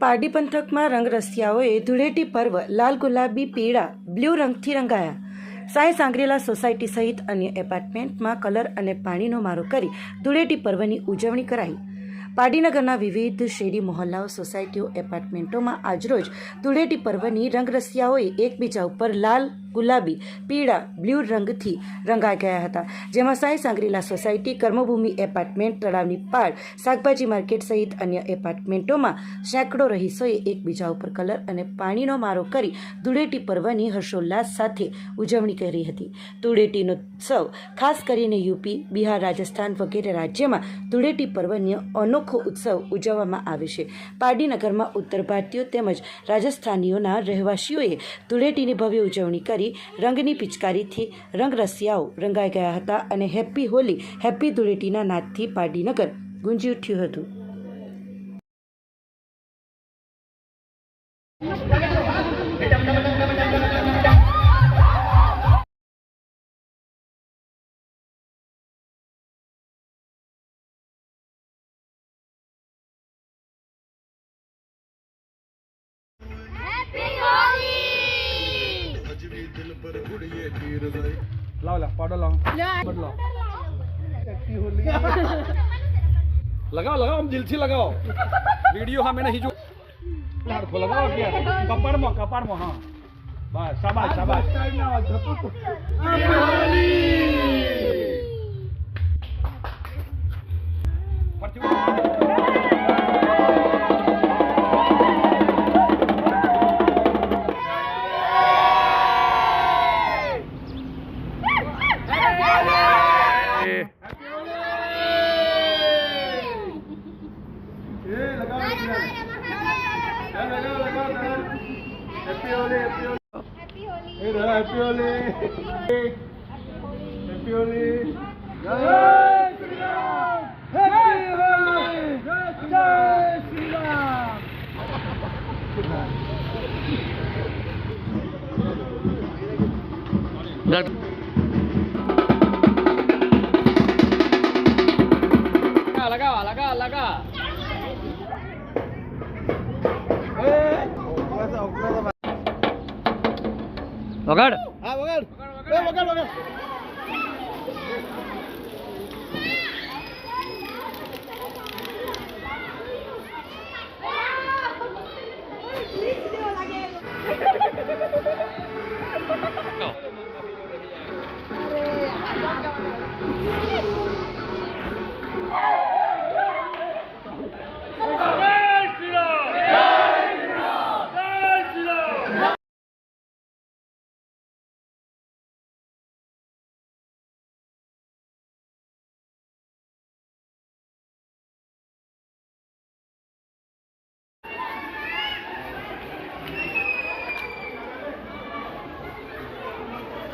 પારડી પંથકમાં રંગરસિયાઓએ ધૂળેટી પર્વ, લાલ ગુલાબી, પીળા, બ્લુ રંગથી રંગાયા. સાંઈ સાંગરેલા સોસાયટી સહિત અન્ય એપાર્ટમેન્ટમાં કલર અને પાણીનો મારો કરી ધૂળેટી પર્વની ઉજવણી કરાઈ. પારડીનગરના વિવિધ શેરી મહોલ્લાઓ, સોસાયટીઓ, એપાર્ટમેન્ટોમાં આજરોજ ધૂળેટી પર્વની રંગરસિયાઓએ એકબીજા ઉપર લાલ, ગુલાબી, પીળા, બ્લુ રંગથી રંગાઈ ગયા હતા. જેમાં Sai Shangrila society, Karmabhoomi apartment, તળાવની પાળ, શાકભાજી માર્કેટ સહિત અન્ય એપાર્ટમેન્ટોમાં સેંકડો રહીશોએ એકબીજા ઉપર કલર અને પાણીનો મારો કરી ધૂળેટી પર્વની હર્ષોલ્લાસ સાથે ઉજવણી કરી હતી. ધૂળેટીનો ઉત્સવ ખાસ કરીને યુપી, બિહાર, રાજસ્થાન વગેરે રાજ્યમાં ધૂળેટી પર્વની અનોખો ઉત્સવ ઉજવવામાં આવે છે. પારડીનગરમાં ઉત્તર ભારતીયો તેમજ રાજસ્થાનીઓના રહેવાસીઓએ ધૂળેટીની ભવ્ય ઉજવણી કરી, રંગની પિચકારીથી રંગરસિયાઓ રંગાઈ ગયા હતા અને હેપ્પી હોલી, હેપ્પી ધૂળેટીના નાદથી પારડીનગર ગુંજી ઉઠ્યું હતું. Happy લાવ લાવ પાડો લાવ બદલાવ લગાવો લગાવો આમ દિલથી લગાવો વીડિયો હા મેં નહીં જો લાડકો લગાવો કપાળમાં કપાળમાં હા બસ શાબાશ શાબાશ પરથી Holi! Happy Holi! Happy Holi! Happy Holi! Jai Shri Ram! Happy Holi! Jai Shri Ram! That વગાડ. હા વગાડ. એ વગાડ.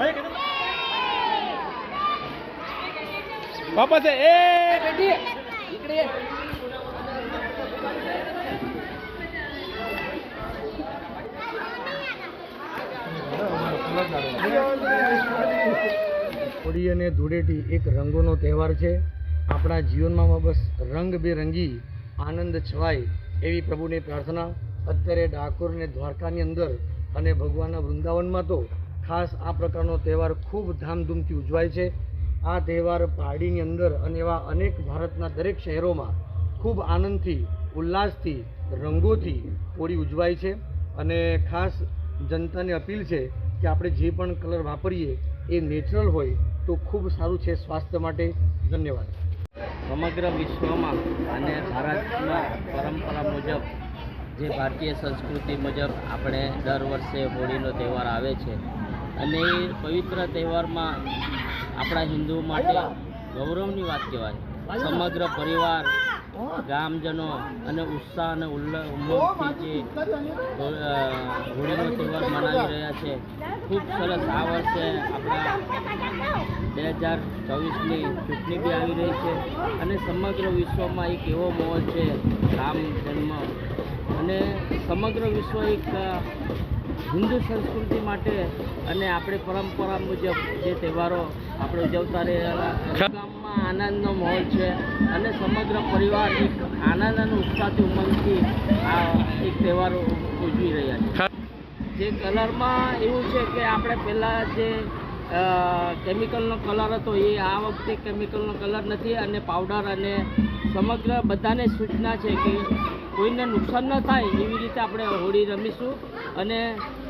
વગાડ વાપસ એ બેટી इकडे ये. હોળી અને ધૂળેટી એક રંગોનો તહેવાર છે આપણા જીવનમાં બસ રંગબેરંગી આનંદ છવાય એવી પ્રભુની પ્રાર્થના અત્યારે ડાકોર અને દ્વારકાની અંદર અને ભગવાનના વૃંદાવનમાં તો ખાસ આ પ્રકારનો તહેવાર ખૂબ ધામધૂમથી ઉજવાય છે. આ તહેવાર પહાડીની અંદર અને એવા અનેક ભારતના દરેક શહેરોમાં ખૂબ આનંદથી, ઉલ્લાસથી, રંગોથી હોળી ઉજવાય છે અને ખાસ જનતાને અપીલ છે કે આપણે જે પણ કલર વાપરીએ એ નેચરલ હોય તો ખૂબ સારું છે સ્વાસ્થ્ય માટે. ધન્યવાદ. સમગ્ર વિશ્વમાં અને ભારતમાં પરંપરા મુજબ, જે ભારતીય સંસ્કૃતિ મુજબ આપણે દર વર્ષે હોળીનો તહેવાર આવે છે. અને એ પવિત્ર તહેવારમાં આપણા હિન્દુ માટે ગૌરવની વાત કહેવાય. સમગ્ર પરિવાર, ગામજનો અને ઉત્સાહ અને ઉલ્લા, ઉમંગથી જે હોળીનો તહેવાર મનાવી રહ્યા છે. ખૂબ સરસ આ વર્ષે આપણા બે હજાર ચોવીસની ચૂંટણી બી આવી રહી છે અને સમગ્ર વિશ્વમાં એક એવો માહોલ છે રામ જન્મ. અને સમગ્ર વિશ્વ એક હિન્દુ સંસ્કૃતિ માટે અને આપણે પરંપરા મુજબ જે તહેવારો આપણે ઉજવતા રહેલા ગામમાં આનંદનો માહોલ છે અને સમગ્ર પરિવાર એક આનંદ અને ઉત્સાહથી ઉમંગથી આ એક તહેવારો ઉજવી રહ્યા છે. જે કલરમાં એવું છે કે આપણે પહેલાં જે કેમિકલનો કલર હતો એ આ વખતે કેમિકલનો કલર નથી અને પાવડર અને સમગ્ર બધાને સૂચના છે કે કોઈને નુકસાન ન થાય એવી રીતે આપણે હોળી રમીશું અને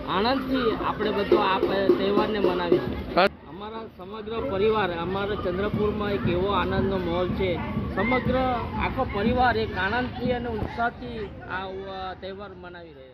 આનંદથી આપણે બધો આ તહેવારને મનાવીશું. અમારા સમગ્ર પરિવાર અમારા ચંદ્રપુરમાં એક એવો આનંદનો માહોલ છે. સમગ્ર આખો પરિવાર એક આનંદથી અને ઉત્સાહથી આ તહેવાર મનાવી રહ્યો છે.